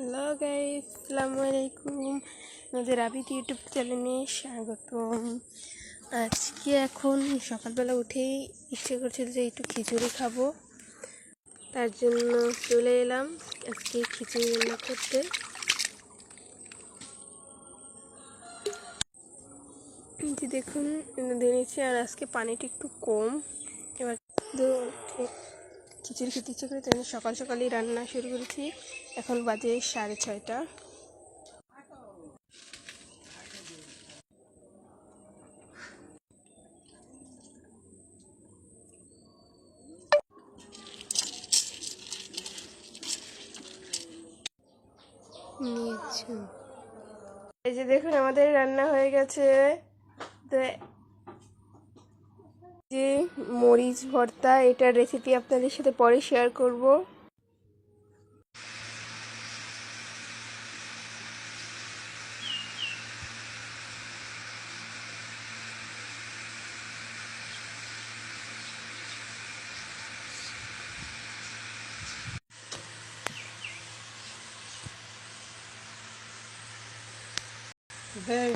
Hello guys আসসালামু আলাইকুম আমাদের আবিদ ইউটিউব চ্যানেলে স্বাগতম। আজকে এখন সকালবেলা উঠেই ইচ্ছে করছিল যে একটু খিচুড়ি খাব। তার জন্য চলে এলাম আজকে খিচুড়ি রান্না করতে। যে দেখুন নিচ্ছি আর আজকে পানিটা একটু কম। এবার খিচুড়ি খেতে ইচ্ছে করে, তাই সকাল সকালই রান্না শুরু করেছি। এখন বাজে সাড়ে ছয়টা। এই যে দেখুন, আমাদের রান্না হয়ে গেছে। তো যে মরিচ ভর্তা এটার রেসিপি আপনাদের সাথে পরে শেয়ার করব Hey.